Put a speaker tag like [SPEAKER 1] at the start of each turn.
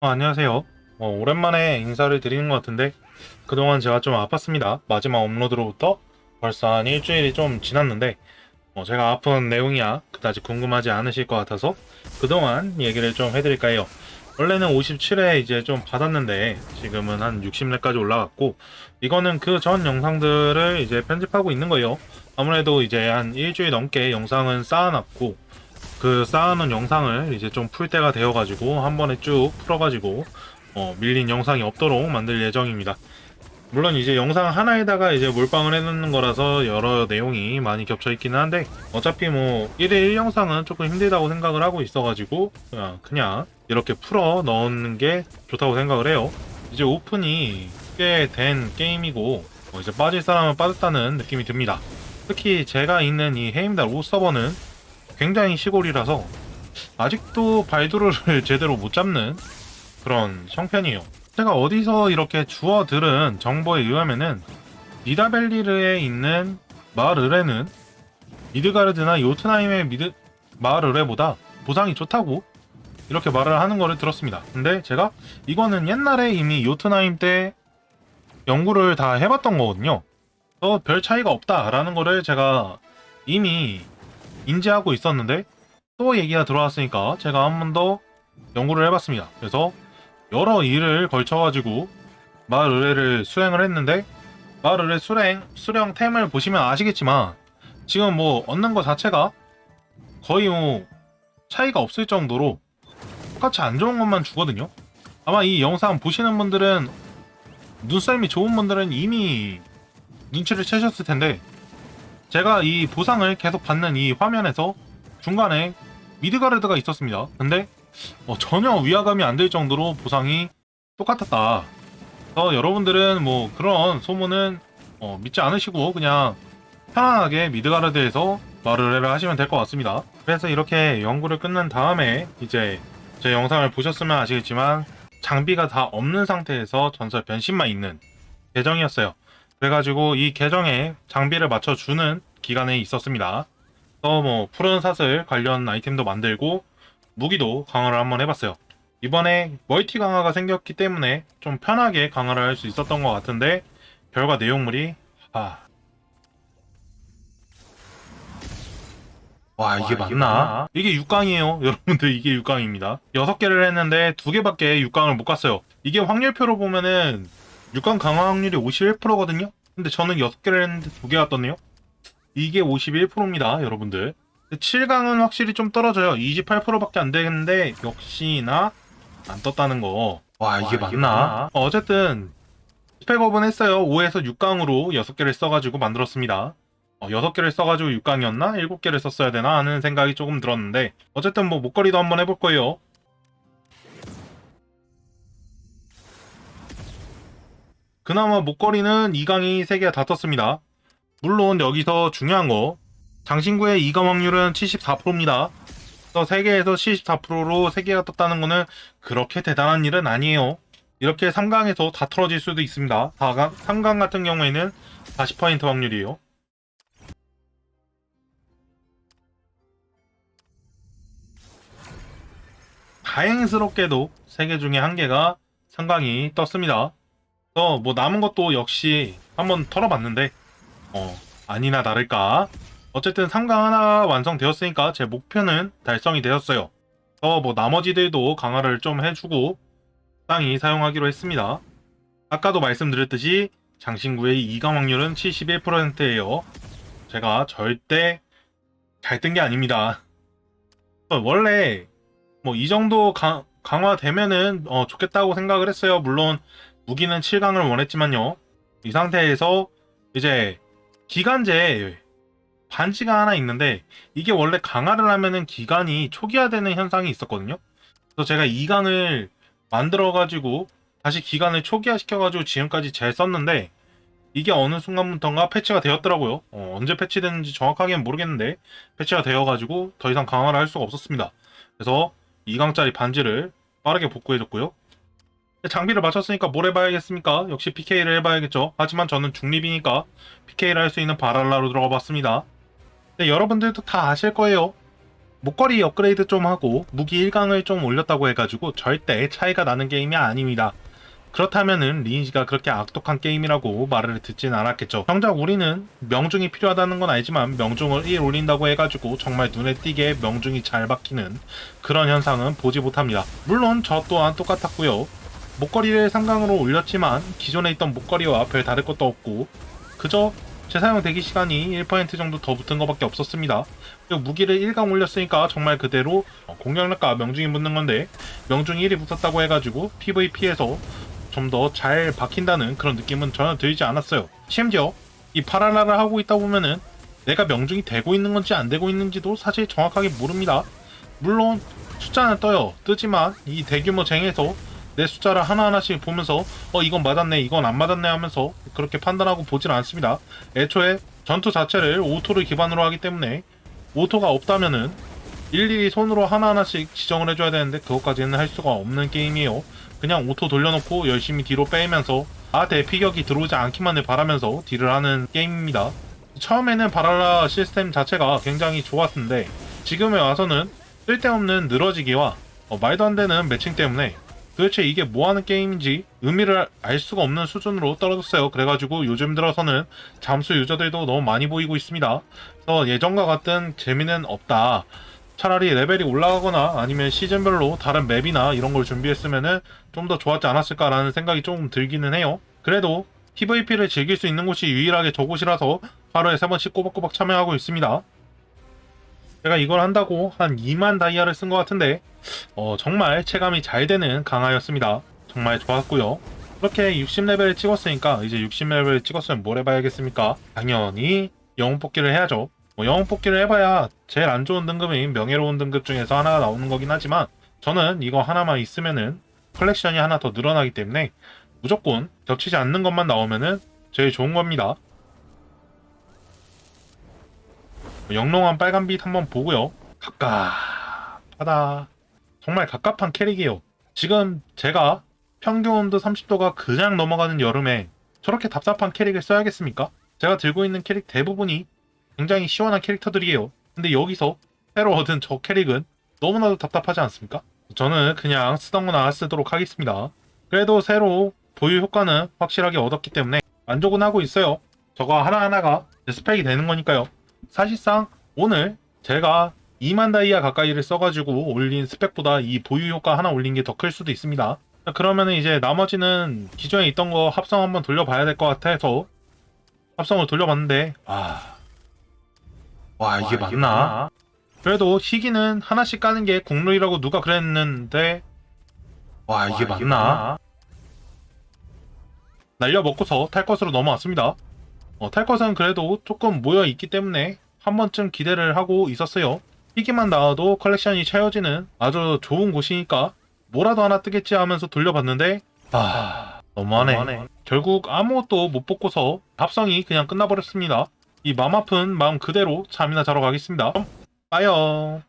[SPEAKER 1] 어, 안녕하세요. 어, 오랜만에 인사를 드리는 것 같은데 그동안 제가 좀 아팠습니다. 마지막 업로드로부터 벌써 한 일주일이 좀 지났는데 어, 제가 아픈 내용이야 그다지 궁금하지 않으실 것 같아서 그동안 얘기를 좀 해드릴까 해요. 원래는 57회 이제 좀 받았는데 지금은 한 60회까지 올라갔고 이거는 그 전 영상들을 이제 편집하고 있는 거예요. 아무래도 이제 한 일주일 넘게 영상은 쌓아놨고 그 쌓아놓은 영상을 이제 좀 풀 때가 되어가지고 한 번에 쭉 풀어가지고 어, 밀린 영상이 없도록 만들 예정입니다. 물론 이제 영상 하나에다가 이제 몰빵을 해놓는 거라서 여러 내용이 많이 겹쳐 있기는 한데 어차피 뭐 1일 1영상은 조금 힘들다고 생각을 하고 있어가지고 그냥, 그냥 이렇게 풀어 넣는 게 좋다고 생각을 해요. 이제 오픈이 꽤 된 게임이고 어, 이제 빠질 사람은 빠졌다는 느낌이 듭니다. 특히 제가 있는 이 헤임달 5 서버는 굉장히 시골이라서 아직도 발도르를 제대로 못 잡는 그런 형편이에요. 제가 어디서 이렇게 주워 들은 정보에 의하면은 니다벨리르에 있는 마을 의뢰는 미드가르드나 요트나임의 미드 마을 의뢰보다 보상이 좋다고 이렇게 말을 하는 거를 들었습니다. 근데 제가 이거는 옛날에 이미 요트나임 때 연구를 다 해봤던 거거든요. 그래서 별 차이가 없다라는 거를 제가 이미 인지하고 있었는데 또 얘기가 들어왔으니까 제가 한 번 더 연구를 해봤습니다. 그래서 여러 일을 걸쳐가지고 마을 의뢰를 수행을 했는데 마을 의뢰 수행 수령템을 보시면 아시겠지만 지금 뭐 얻는 거 자체가 거의 뭐 차이가 없을 정도로 똑같이 안 좋은 것만 주거든요. 아마 이 영상 보시는 분들은 눈썰미 좋은 분들은 이미 눈치를 채셨을 텐데 제가 이 보상을 계속 받는 이 화면에서 중간에 미드가르드가 있었습니다. 근데 어, 전혀 위화감이 안 될 정도로 보상이 똑같았다. 그래서 여러분들은 뭐 그런 소문은 어, 믿지 않으시고 그냥 편안하게 미드가르드에서 말을 하시면 될 것 같습니다. 그래서 이렇게 연구를 끝난 다음에 이제 제 영상을 보셨으면 아시겠지만 장비가 다 없는 상태에서 전설 변신만 있는 계정이었어요. 그래가지고 이 계정에 장비를 맞춰주는 기간에 있었습니다. 또뭐 푸른 사슬 관련 아이템도 만들고 무기도 강화를 한번 해봤어요. 이번에 멀티 강화가 생겼기 때문에 좀 편하게 강화를 할 수 있었던 것 같은데 결과 내용물이 아. 와 이게
[SPEAKER 2] 와, 이게
[SPEAKER 1] 맞나?
[SPEAKER 2] 맞나?
[SPEAKER 1] 이게 6강이에요 여러분들 이게 6강입니다 6개를 했는데 2개밖에 6강을 못 갔어요 이게 확률표로 보면은 6강 강화 확률이 51%거든요 근데 저는 6개를 했는데 2개가 떴네요 이게 51%입니다 여러분들 7강은 확실히 좀 떨어져요 28%밖에 안 되는데 역시나 안 떴다는 거와
[SPEAKER 2] 와,
[SPEAKER 1] 이게
[SPEAKER 2] 이게
[SPEAKER 1] 맞나?
[SPEAKER 2] 맞나?
[SPEAKER 1] 어, 어쨌든 스펙업은 했어요 5에서 6강으로 6개를 써가지고 만들었습니다 어, 6개를 써가지고 6강이었나? 7개를 썼어야 되나? 하는 생각이 조금 들었는데 어쨌든 뭐 목걸이도 한번 해볼 거예요 그나마 목걸이는 2강이 3개가 다 떴습니다. 물론 여기서 중요한 거 장신구의 2강 확률은 74%입니다. 그래서 3개에서 74%로 3개가 떴다는 거는 그렇게 대단한 일은 아니에요. 이렇게 3강에서 다 털어질 수도 있습니다. 4강, 3강 같은 경우에는 40% 확률이에요. 다행스럽게도 3개 중에 1개가 상강이 떴습니다. 그래서 뭐 남은 것도 역시 한번 털어봤는데 어 아니나 다를까 어쨌든 상강 하나 완성되었으니까 제 목표는 달성이 되었어요. 그래서 뭐 나머지들도 강화를 좀 해주고 땅이 사용하기로 했습니다. 아까도 말씀드렸듯이 장신구의 2강 확률은 71%예요. 제가 절대 잘 뜬 게 아닙니다. 어, 원래 뭐 이 정도 강, 강화되면은 어, 좋겠다고 생각을 했어요. 물론 무기는 7강을 원했지만요. 이 상태에서 이제 기간제 반지가 하나 있는데 이게 원래 강화를 하면은 기간이 초기화되는 현상이 있었거든요. 그래서 제가 2강을 만들어 가지고 다시 기간을 초기화 시켜 가지고 지금까지 잘 썼는데 이게 어느 순간부터인가 패치가 되었더라고요. 어, 언제 패치됐는지 정확하게는 모르겠는데 패치가 되어 가지고 더 이상 강화를 할 수가 없었습니다. 그래서 2강짜리 반지를 빠르게 복구해줬고요. 장비를 맞췄으니까 뭘 해봐야겠습니까? 역시 PK를 해봐야겠죠. 하지만 저는 중립이니까 PK를 할 수 있는 바랄라로 들어가 봤습니다. 네, 여러분들도 다 아실 거예요. 목걸이 업그레이드 좀 하고 무기 1강을 좀 올렸다고 해가지고 절대 차이가 나는 게임이 아닙니다. 그렇다면은 리니지가 그렇게 악독한 게임이라고 말을 듣진 않았겠죠. 정작 우리는 명중이 필요하다는 건 알지만 명중을 1 올린다고 해가지고 정말 눈에 띄게 명중이 잘 박히는 그런 현상은 보지 못합니다. 물론 저 또한 똑같았고요. 목걸이를 3강으로 올렸지만 기존에 있던 목걸이와 별 다를 것도 없고 그저 재사용 대기 시간이 1% 정도 더 붙은 것밖에 없었습니다. 그리고 무기를 1강 올렸으니까 정말 그대로 어, 공격력과 명중이 붙는 건데 명중 1이 붙었다고 해가지고 PVP에서 좀 더 잘 박힌다는 그런 느낌은 전혀 들지 않았어요. 심지어 이 파라라를 하고 있다 보면은 내가 명중이 되고 있는 건지 안 되고 있는지도 사실 정확하게 모릅니다. 물론 숫자는 떠요. 뜨지만 이 대규모 쟁에서 내 숫자를 하나하나씩 보면서 어 이건 맞았네 이건 안 맞았네 하면서 그렇게 판단하고 보질 않습니다. 애초에 전투 자체를 오토를 기반으로 하기 때문에 오토가 없다면은 일일이 손으로 하나하나씩 지정을 해줘야 되는데 그것까지는 할 수가 없는 게임이에요. 그냥 오토 돌려놓고 열심히 뒤로 빼면서 아 대 피격이 들어오지 않기만을 바라면서 딜을 하는 게임입니다. 처음에는 바랄라 시스템 자체가 굉장히 좋았는데 지금에 와서는 쓸데없는 늘어지기와 어, 말도 안 되는 매칭 때문에 도대체 이게 뭐 하는 게임인지 의미를 알 수가 없는 수준으로 떨어졌어요. 그래가지고 요즘 들어서는 잠수 유저들도 너무 많이 보이고 있습니다. 그래서 예전과 같은 재미는 없다. 차라리 레벨이 올라가거나 아니면 시즌별로 다른 맵이나 이런 걸 준비했으면은 좀 더 좋았지 않았을까라는 생각이 조금 들기는 해요. 그래도 PVP를 즐길 수 있는 곳이 유일하게 저곳이라서 하루에 세 번씩 꼬박꼬박 참여하고 있습니다. 제가 이걸 한다고 한 2만 다이아를 쓴 것 같은데 어, 정말 체감이 잘 되는 강화였습니다. 정말 좋았고요. 그렇게 60레벨을 찍었으니까 이제 60레벨을 찍었으면 뭘 해봐야겠습니까? 당연히 영웅 뽑기를 해야죠. 뭐 영웅 뽑기를 해봐야 제일 안 좋은 등급인 명예로운 등급 중에서 하나가 나오는 거긴 하지만 저는 이거 하나만 있으면은 컬렉션이 하나 더 늘어나기 때문에 무조건 겹치지 않는 것만 나오면은 제일 좋은 겁니다. 영롱한 빨간빛 한번 보고요. 갑갑하다. 정말 갑갑한 캐릭이에요. 지금 제가 평균 온도 30도가 그냥 넘어가는 여름에 저렇게 답답한 캐릭을 써야겠습니까? 제가 들고 있는 캐릭 대부분이 굉장히 시원한 캐릭터들이에요. 근데 여기서 새로 얻은 저 캐릭은 너무나도 답답하지 않습니까? 저는 그냥 쓰던 거나 쓰도록 하겠습니다. 그래도 새로 보유 효과는 확실하게 얻었기 때문에 만족은 하고 있어요. 저거 하나하나가 스펙이 되는 거니까요. 사실상 오늘 제가 2만 다이아 가까이를 써가지고 올린 스펙보다 이 보유 효과 하나 올린 게 더 클 수도 있습니다. 그러면은 이제 나머지는 기존에 있던 거 합성 한번 돌려봐야 될 것 같아서 합성을 돌려봤는데 아, 와 이게 맞나? 그래도 희귀는 하나씩 까는 게 국룰이라고 누가 그랬는데 와 이게 맞나? 날려 먹고서 탈 것으로 넘어왔습니다. 어, 탈 것은 그래도 조금 모여 있기 때문에 한 번쯤 기대를 하고 있었어요. 희귀만 나와도 컬렉션이 채워지는 아주 좋은 곳이니까 뭐라도 하나 뜨겠지 하면서 돌려봤는데 아 너무하네. 결국 아무것도 못 뽑고서 합성이 그냥 끝나버렸습니다. 이맘 아픈 마음 그대로 잠이나 자러 가겠습니다. 빠요.